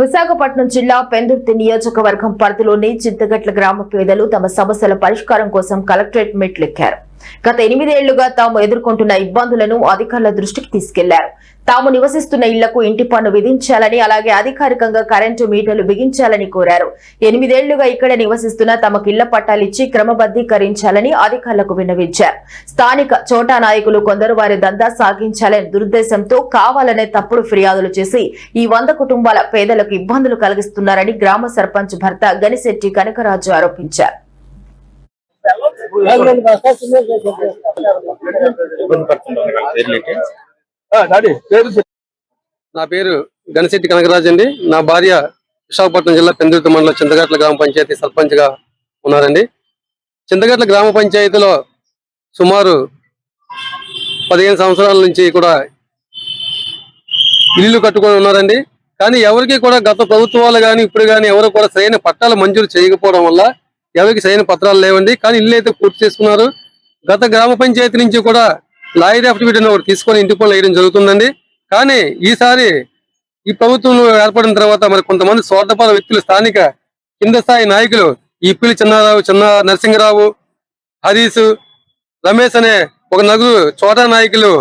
విశాఖపట్నం జిల్లా పెందుర్తి నియోజకవర్గం పరిధిలోని చింతగట్ల గ్రామ పేదలు తమ సమస్యల పరిష్కారం కోసం కలెక్టరేట్ మెట్లెక్కారు. గత ఎనిమిదేళ్ళుగా తాము ఎదుర్కొంటున్న ఇబ్బందులను అధికారుల దృష్టికి తీసుకెళ్ళారు. తాము నివసిస్తున్న ఇళ్ళకు ఇంటి పన్ను విధించాలని అలాగే అధికారికంగా కరెంటు మీటర్లు బిగించాలని కోరారు. ఎనిమిదేళ్ళుగా ఇక్కడ నివసిస్తున్న తమకు ఇళ్ళ పట్టాలిచ్చి క్రమబద్దీకరించాలని అధికారులకు విన్నవించారు. స్థానిక చోటా నాయకులు కొందరు వారి దందా సాగించాలని దురుద్దేశంతో కావాలనే తప్పుడు ఫిర్యాదులు చేసి ఈ వంద కుటుంబాల పేదలకు ఇబ్బందులు కలిగిస్తున్నారని గ్రామ సర్పంచ్ భర్త గనిశెట్టి కనకరాజు ఆరోపించారు ఇబ్బంది పడుతుంటారు వాళ్ళ పేర్లేంటి నా పేరు గణశెట్టి కనకరాజ్ అండి. నా భార్య విశాఖపట్నం జిల్లా పెందుర్తి మండలం చింతగట్ల గ్రామ పంచాయతీ సర్పంచ్గా ఉన్నారండి. చింతగట్ల గ్రామ పంచాయతీలో సుమారు పదిహేను సంవత్సరాల నుంచి కూడా ఇల్లు కట్టుకొని ఉన్నారండి. కానీ ఎవరికి కూడా గత ప్రభుత్వాలు కానీ ఇప్పుడు కానీ ఎవరు కూడా సరైన పట్టాలు మంజూరు చేయకపోవడం వల్ల ఎవరికి సరైన పత్రాలు లేవండి. కానీ ఇల్లు అయితే పూర్తి చేసుకున్నారు. గత గ్రామ పంచాయతీ నుంచి కూడా లాయర్ అఫిడవిట్ అని ఒకటి తీసుకొని ఇంటి పనులు వేయడం జరుగుతుందండి. కానీ ఈసారి ఈ ప్రభుత్వం ఏర్పడిన తర్వాత మరి కొంతమంది స్వార్థపర వ్యక్తులు స్థానిక కింద స్థాయి నాయకులు ఈపిల్లి చిన్నారావు చిన్న నరసింహరావు హరీష్ రమేష్ అనే ఒక నలుగురు చోటా నాయకులు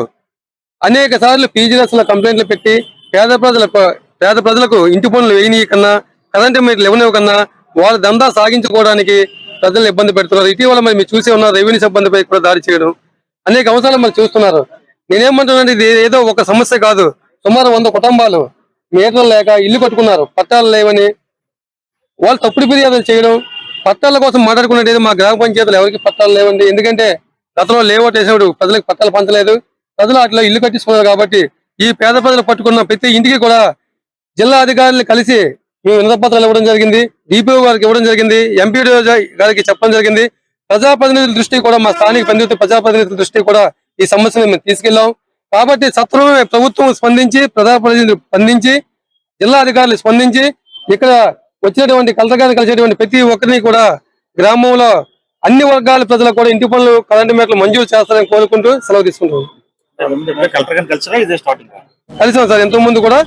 అనేక సార్లు పీజీఎస్లో కంప్లైంట్లు పెట్టి పేద ప్రజలకు పేద ప్రజలకు ఇంటి పనులు వేయనీయకన్నా కరెంటు మీటర్లు ఇవ్వనివ్వకన్నా వాళ్ళ దందా సాగించుకోవడానికి ప్రజలు ఇబ్బంది పెడుతున్నారు. ఇటీవల మరి మీరు చూసే ఉన్నారు రెవెన్యూ సిబ్బందిపై కూడా దాడి చేయడం అనేక అంశాలు మరి చూస్తున్నారు. నేనేమంటున్నాను ఇది ఏదో ఒక సమస్య కాదు. సుమారు వంద కుటుంబాలు మీటర్లు లేక ఇల్లు కట్టుకున్నారు. పట్టాలు లేవని వాళ్ళు తప్పుడు ఫిర్యాదులు చేయడం పట్టాల కోసం మాట్లాడుకున్నట్టు మా గ్రామ పంచాయతీలు ఎవరికి పట్టాలు లేవండి. ఎందుకంటే గతంలో లేఅవుట్ వేసేవాడు ప్రజలకు పట్టాలు పంచలేదు. ప్రజలు అట్లా ఇల్లు కట్టించుకున్నారు కాబట్టి ఈ పేద ప్రజలు పట్టుకున్న ప్రతి ఇంటికి కూడా జిల్లా అధికారులు కలిసి మేము వినత పత్రాలు ఇవ్వడం జరిగింది. డిపిఓ గారికి ఇవ్వడం జరిగింది. ఎంపీడీ గారికి చెప్పడం జరిగింది. ప్రజాప్రతినిధుల దృష్టికి కూడా మా స్థానిక పండిత ప్రజాప్రతినిధుల దృష్టికి కూడా ఈ సమస్యను మేము తీసుకెళ్ళాం కాబట్టి సత్వరమే ప్రభుత్వం స్పందించి ప్రజాప్రతినిధులు స్పందించి జిల్లా అధికారులు స్పందించి ఇక్కడ వచ్చినటువంటి కలెక్టర్ గారిని కలిసేటువంటి ప్రతి ఒక్కరిని కూడా గ్రామంలో అన్ని వర్గాల ప్రజలకు కూడా ఇంటి పనులు కరెంటు మీటర్లు మంజూరు చేస్తారని కోరుకుంటూ సెలవు తీసుకుంటాం కలెక్టర్ గారిని కలిసినా ఇదే స్టార్టింగ్ కలిసాం సార్. ఎంతో ముందు కూడా